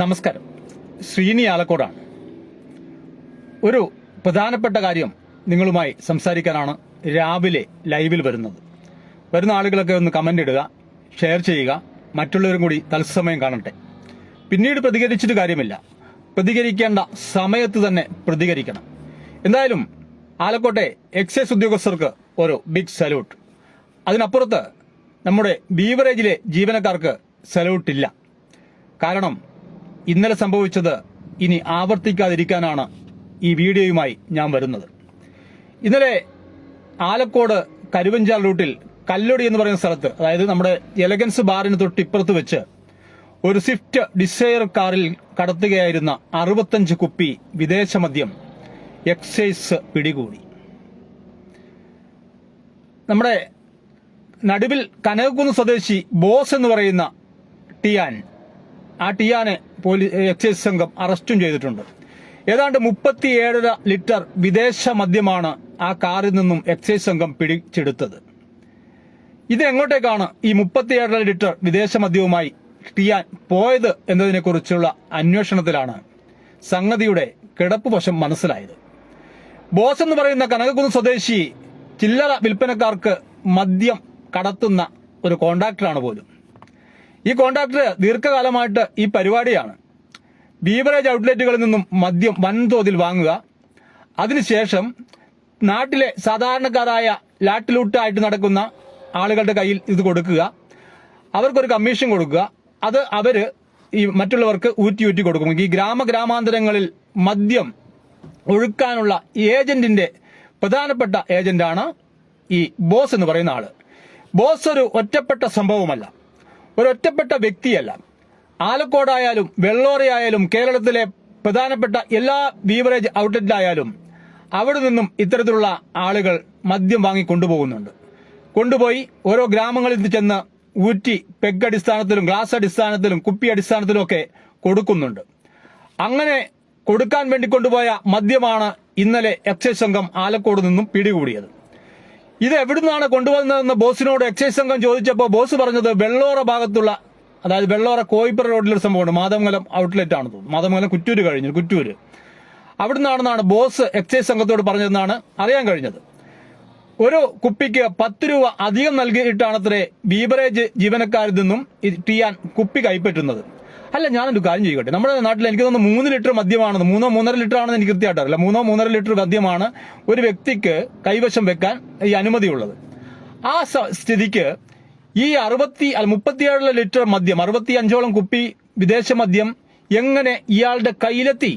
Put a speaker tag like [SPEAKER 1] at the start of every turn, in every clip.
[SPEAKER 1] നമസ്കാരം. ശ്രീനി ആലക്കോടാണ്. ഒരു പ്രധാനപ്പെട്ട കാര്യം നിങ്ങളുമായി സംസാരിക്കാനാണ് രാവിലെ ലൈവിൽ വരുന്നത്. വരുന്ന ആളുകളൊക്കെ ഒന്ന് കമന്റ് ഇടുക ഷെയർ ചെയ്യുക മറ്റുള്ളവരും കൂടി തത്സമയം കാണട്ടെ. പിന്നീട് പ്രതികരിച്ചിട്ട് കാര്യമില്ല. പ്രതികരിക്കേണ്ട സമയത്ത് തന്നെ പ്രതികരിക്കണം. എന്തായാലും ആലക്കോട്ടെ എക്സൈസ് ഉദ്യോഗസ്ഥർക്ക് ഒരു ബിഗ് സല്യൂട്ട് അതിനപ്പുറത്ത് നമ്മുടെ ബീവറേജിലെ ജീവനക്കാർക്ക് സല്യൂട്ടില്ല കാരണം ഇന്നലെ സംഭവിച്ചത് ഇനി ആവർത്തിക്കാതിരിക്കാനാണ് ഈ വീഡിയോയുമായി ഞാൻ വരുന്നത്. ഇന്നലെ ആലക്കോട് കരുവഞ്ചാൽ റൂട്ടിൽ കല്ലൊടി എന്ന് പറയുന്ന സ്ഥലത്ത് അതായത് നമ്മുടെ എലഗൻസ് ബാറിന് തൊട്ടിപ്പുറത്ത് വെച്ച് ഒരു സ്വിഫ്റ്റ് ഡിസയർ കാറിൽ കടത്തുകയായിരുന്ന അറുപത്തഞ്ച് കുപ്പി വിദേശ മദ്യം എക്സൈസ് പിടികൂടി. നമ്മുടെ നടുവിൽ കനകക്കുന്ന് സ്വദേശി ബോസ് എന്ന് പറയുന്ന ടിയാൻ ആ ടിയാനെ പോലീസ് എക്സൈസ് സംഘം അറസ്റ്റും ചെയ്തിട്ടുണ്ട്. ഏതാണ്ട് മുപ്പത്തിയേഴര ലിറ്റർ വിദേശ മദ്യമാണ് ആ കാറിൽ നിന്നും എക്സൈസ് സംഘം പിടിച്ചെടുത്തത്. ഇത് എങ്ങോട്ടേക്കാണ് ഈ മുപ്പത്തിയേഴര ലിറ്റർ വിദേശ മദ്യവുമായി ടിയാൻ പോയത് എന്നതിനെക്കുറിച്ചുള്ള അന്വേഷണത്തിലാണ് സംഗതിയുടെ കിടപ്പ് വശം മനസ്സിലായത്. ബോസ് എന്ന് പറയുന്ന കനകക്കുന്ന് സ്വദേശി ചില്ലറ വിൽപ്പനക്കാർക്ക് മദ്യം കടത്തുന്ന ഒരു കോണ്ടാക്ടറാണ് പോലും. ഈ കോൺട്രാക്ടർ ദീർഘകാലമായിട്ട് ഈ പരിപാടിയാണ്. ബീവറേജ് ഔട്ട്ലെറ്റുകളിൽ നിന്നും മദ്യം വൻതോതിൽ വാങ്ങുക. അതിനുശേഷം നാട്ടിലെ സാധാരണക്കാരായ ലാട്ടിലൂട്ടായിട്ട് നടക്കുന്ന ആളുകളുടെ കയ്യിൽ ഇത് കൊടുക്കുക. അവർക്കൊരു കമ്മീഷൻ കൊടുക്കുക. അത് അവർ ഈ മറ്റുള്ളവർക്ക് ഊറ്റി ഊറ്റി കൊടുക്കും. ഈ ഗ്രാമ ഗ്രാമാന്തരങ്ങളിൽ മദ്യം ഒഴുക്കാനുള്ള ഏജന്റിന്റെ പ്രധാനപ്പെട്ട ഏജന്റാണ് ഈ ബോസ് എന്ന് പറയുന്ന ആൾ. ബോസ് ഒരു ഒറ്റപ്പെട്ട സംഭവമല്ല. ഒരു ഒറ്റപ്പെട്ട വ്യക്തിയല്ല. ആലക്കോടായാലും വെള്ളോറയായാലും കേരളത്തിലെ പ്രധാനപ്പെട്ട എല്ലാ ബീവറേജ് ഔട്ട്ലെറ്റിലായാലും അവിടെ നിന്നും ഇത്തരത്തിലുള്ള ആളുകൾ മദ്യം വാങ്ങി കൊണ്ടുപോകുന്നുണ്ട്. കൊണ്ടുപോയി ഓരോ ഗ്രാമങ്ങളിൽ ചെന്ന് ഊറ്റി പെഗ് അടിസ്ഥാനത്തിലും ഗ്ലാസ് അടിസ്ഥാനത്തിലും കുപ്പി അടിസ്ഥാനത്തിലും ഒക്കെ കൊടുക്കുന്നുണ്ട്. അങ്ങനെ കൊടുക്കാൻ വേണ്ടി കൊണ്ടുപോയ മദ്യമാണ് ഇന്നലെ എക്സൈസ് സംഘം ആലക്കോട് നിന്നും പിടികൂടിയത്. ഇത് എവിടുന്നാണ് കൊണ്ടുവന്നതെന്ന് ബോസിനോട് എക്സൈസ് സംഘം ചോദിച്ചപ്പോൾ ബോസ് പറഞ്ഞത് വെള്ളോറ ഭാഗത്തുള്ള അതായത് വെള്ളോറ കോയിപ്പുറ റോഡിലൊരു സംഭവമുണ്ട്. മാതമംഗലം ഔട്ട്ലെറ്റ് ആണ് തോന്നുന്നു. മാതമംഗലം കുറ്റൂര് കഴിഞ്ഞു കുറ്റൂര്. അവിടുന്നാണെന്നാണ് ബോസ് എക്സൈസ് സംഘത്തോട് പറഞ്ഞതെന്നാണ് അറിയാൻ കഴിഞ്ഞത്. ഒരു കുപ്പിക്ക് പത്ത് രൂപ അധികം നൽകിയിട്ടാണത്രേ ബീവറേജ് ജീവനക്കാരിൽ നിന്നും ടിയാൻ കുപ്പി കൈപ്പറ്റുന്നത്. അല്ല ഞാനൊരു കാര്യം ചെയ്യട്ടെ നമ്മുടെ നാട്ടിൽ എനിക്ക് തോന്നുന്നു മൂന്ന് ലിറ്റർ മദ്യമാണെന്ന് മൂന്നോ മൂന്നര ലിറ്റർ ആണെന്ന് എനിക്ക് കൃത്യമായിട്ട് അറിയില്ല മൂന്നോ മൂന്നര ലിറ്റർ മദ്യമാണ് ഒരു വ്യക്തിക്ക് കൈവശം വെക്കാൻ ഈ അനുമതിയുള്ളത്. ആ സ്ഥിതിക്ക് ഈ അറുപത്തി അല്ല മുപ്പത്തിയേഴ് ലിറ്റർ മദ്യം അറുപത്തി അഞ്ചോളം കുപ്പി വിദേശ മദ്യം എങ്ങനെ ഇയാളുടെ കയ്യിലെത്തി?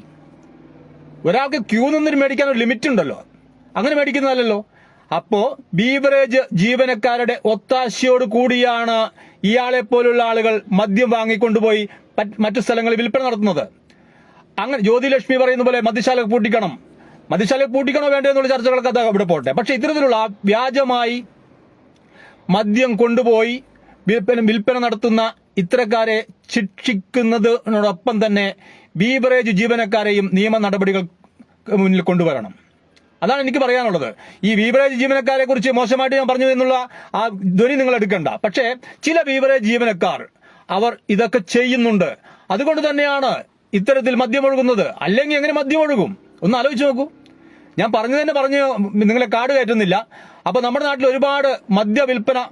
[SPEAKER 1] ഒരാൾക്ക് ക്യൂ നിന്നിട്ട് മേടിക്കാൻ ഒരു ലിമിറ്റ് ഉണ്ടല്ലോ. അങ്ങനെ മേടിക്കുന്നതല്ലോ അപ്പോ ബീവറേജ് ജീവനക്കാരുടെ ഒത്താശയോട് കൂടിയാണ് ഇയാളെ പോലുള്ള ആളുകൾ മദ്യം വാങ്ങിക്കൊണ്ടുപോയി മറ്റു സ്ഥലങ്ങളിൽ വിൽപ്പന നടത്തുന്നത്. അങ്ങനെ ജ്യോതിലക്ഷ്മി പറയുന്ന പോലെ മദ്യശാല പൂട്ടിക്കണം. മദ്യശാല പൂട്ടിക്കണോ വേണ്ടോ എന്നുള്ള ചർച്ചകളൊക്കെ അത് ഇവിടെ പോട്ടെ. പക്ഷെ ഇത്തരത്തിലുള്ള വ്യാജമായി മദ്യം കൊണ്ടുപോയി വിൽപ്പന വിൽപ്പന നടത്തുന്ന ഇത്തരക്കാരെ ശിക്ഷിക്കുന്നതിനോടൊപ്പം തന്നെ ബീവറേജ് ജീവനക്കാരെയും നിയമ നടപടികൾ മുന്നിൽ കൊണ്ടുവരണം. അതാണ് എനിക്ക് പറയാനുള്ളത്. ഈ ബീവറേജ് ജീവനക്കാരെ കുറിച്ച് മോശമായിട്ട് ഞാൻ പറഞ്ഞു എന്നുള്ള ആ ധ്വനി നിങ്ങൾ എടുക്കണ്ട. പക്ഷേ ചില ബീവറേജ് ജീവനക്കാർ അവർ ഇതൊക്കെ ചെയ്യുന്നുണ്ട്. അതുകൊണ്ട് തന്നെയാണ് ഇത്തരത്തിൽ മദ്യമൊഴുകുന്നത് അല്ലെങ്കിൽ എങ്ങനെ മദ്യമൊഴുകും ഒന്ന് ആലോചിച്ച് നോക്കൂ. ഞാൻ പറഞ്ഞു തന്നെ പറഞ്ഞു നിങ്ങളെ കാട് കയറ്റുന്നില്ല. അപ്പൊ നമ്മുടെ നാട്ടിൽ ഒരുപാട് മദ്യ വിൽപ്പന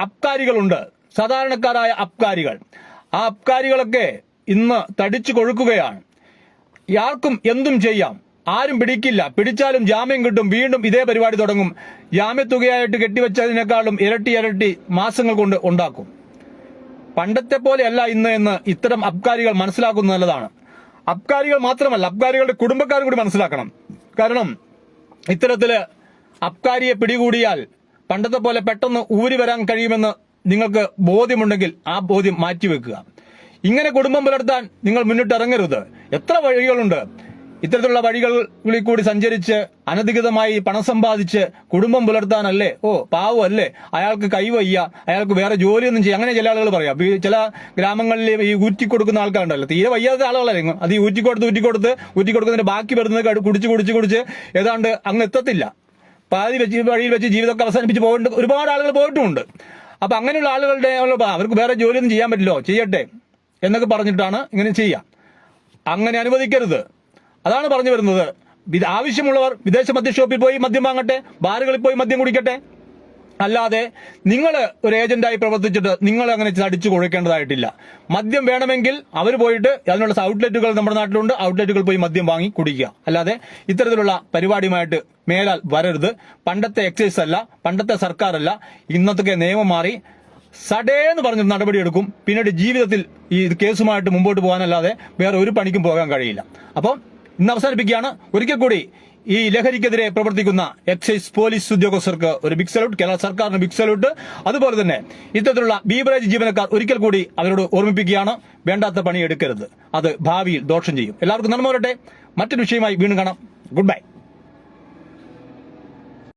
[SPEAKER 1] അബ്കാരികളുണ്ട്. സാധാരണക്കാരായ അബ്കാരികൾ. ആ അബ്കാരികളൊക്കെ ഇന്ന് തടിച്ചു കൊഴുക്കുകയാണ്. ആർക്കും എന്തും ചെയ്യാം. ആരും പിടിക്കില്ല. പിടിച്ചാലും ജാമ്യം കിട്ടും. വീണ്ടും ഇതേ പരിപാടി തുടങ്ങും. ജാമ്യത്തുകയായിട്ട് കെട്ടിവെച്ചതിനേക്കാളും ഇരട്ടി ഇരട്ടി മാസങ്ങൾ കൊണ്ട് ഉണ്ടാക്കും. പണ്ടത്തെ പോലെയല്ല ഇന്ന് എന്ന് ഇത്തരം അബ്കാരികൾ മനസ്സിലാക്കുന്നത് നല്ലതാണ്. അബ്കാരികൾ മാത്രമല്ല അബ്കാരികളുടെ കുടുംബക്കാരും കൂടി മനസ്സിലാക്കണം. കാരണം ഇത്തരത്തിൽ അബ്കാരിയെ പിടികൂടിയാൽ പണ്ടത്തെ പോലെ പെട്ടെന്ന് ഊരി വരാൻ കഴിയുമെന്ന് നിങ്ങൾക്ക് ബോധ്യമുണ്ടെങ്കിൽ ആ ബോധ്യം മാറ്റിവെക്കുക. ഇങ്ങനെ കുടുംബം പുലർത്താൻ നിങ്ങൾ മുന്നിട്ട് ഇറങ്ങരുത് എത്ര വഴികളുണ്ട്. ഇത്തരത്തിലുള്ള വഴികളിൽ കൂടി സഞ്ചരിച്ച് അനധികൃതമായി പണം സമ്പാദിച്ച് കുടുംബം പുലർത്താനല്ലേ? ഓ പാവമല്ലേ? അയാൾക്ക് കൈവയ്യ അയാൾക്ക് വേറെ ജോലിയൊന്നും ചെയ്യാം. അങ്ങനെ ചില ആളുകൾ പറയാം. ചില ഗ്രാമങ്ങളിൽ ഈ ഊറ്റി കൊടുക്കുന്ന ആൾക്കാരുണ്ടല്ലോ. തീരെ വയ്യാത്ത ആളുകളായിരിക്കും. അത് ഈ ഊറ്റിക്കൊടുത്ത് ഊറ്റിക്കൊടുത്ത് ഊറ്റിക്കൊടുക്കുന്നതിന്റെ ബാക്കി വരുന്നത് കടു- കുടിച്ച് കുടിച്ച് കുടിച്ച് ഏതാണ്ട് അങ്ങ് എത്തത്തില്ല. പാതി വെച്ച് വഴിയിൽ വെച്ച് ജീവിതമൊക്കെ അവസാനിപ്പിച്ച് പോകേണ്ട ഒരുപാട് ആളുകൾ പോയിട്ടുമുണ്ട്. അപ്പൊ അങ്ങനെയുള്ള ആളുകളുടെ അവർക്ക് വേറെ ജോലിയൊന്നും ചെയ്യാൻ പറ്റില്ലോ ചെയ്യട്ടെ എന്നൊക്കെ പറഞ്ഞിട്ടാണ് ഇങ്ങനെ ചെയ്യുക അങ്ങനെ അനുവദിക്കരുത്. അതാണ് പറഞ്ഞു വരുന്നത്. ആവശ്യമുള്ളവർ വിദേശ മദ്യ ഷോപ്പിൽ പോയി മദ്യം വാങ്ങട്ടെ ബാറുകളിൽ പോയി മദ്യം കുടിക്കട്ടെ. അല്ലാതെ നിങ്ങൾ ഒരു ഏജന്റായി പ്രവർത്തിച്ചിട്ട് നിങ്ങൾ അങ്ങനെ അടിച്ചു കൊടുക്കേണ്ടതായിട്ടില്ല മദ്യം വേണമെങ്കിൽ അവർ പോയിട്ട് അതിനുള്ള ഔട്ട്ലെറ്റുകൾ നമ്മുടെ നാട്ടിലുണ്ട്. ഔട്ട്ലെറ്റുകൾ പോയി മദ്യം വാങ്ങി കുടിക്കുക. അല്ലാതെ ഇത്തരത്തിലുള്ള പരിപാടിയുമായിട്ട് മേലാൽ വരരുത്. പണ്ടത്തെ എക്സൈസ് അല്ല പണ്ടത്തെ സർക്കാരല്ല. ഇന്നത്തെ നിയമം മാറി സഡേന്ന് പറഞ്ഞ് നടപടിയെടുക്കും. പിന്നീട് ജീവിതത്തിൽ ഈ കേസുമായിട്ട് മുമ്പോട്ട് പോകാനല്ലാതെ വേറെ ഒരു പണിക്കും പോകാൻ കഴിയില്ല. അപ്പം ഇന്ന് അവസാനിപ്പിക്കുകയാണ്. ഒരിക്കൽ കൂടി ഈ ലഹരിക്കെതിരെ പ്രവർത്തിക്കുന്ന എക്സൈസ് പോലീസ് ഉദ്യോഗസ്ഥർക്ക് ഒരു ബിഗ് സല്യൂട്ട് കേരള സർക്കാരിന് ബിഗ് സല്യൂട്ട് അതുപോലെ തന്നെ ഇത്തരത്തിലുള്ള ബീവറേജ് ജീവനക്കാർ ഒരിക്കൽ കൂടി അവരോട് ഓർമ്മിപ്പിക്കുകയാണ്. വേണ്ടാത്ത പണി എടുക്കരുത്. അത് ഭാവിയിൽ ദോഷം ചെയ്യും. എല്ലാവർക്കും നന്മ വരട്ടെ. മറ്റൊരു വിഷയമായി വീണ്ടും കാണാം. Good bye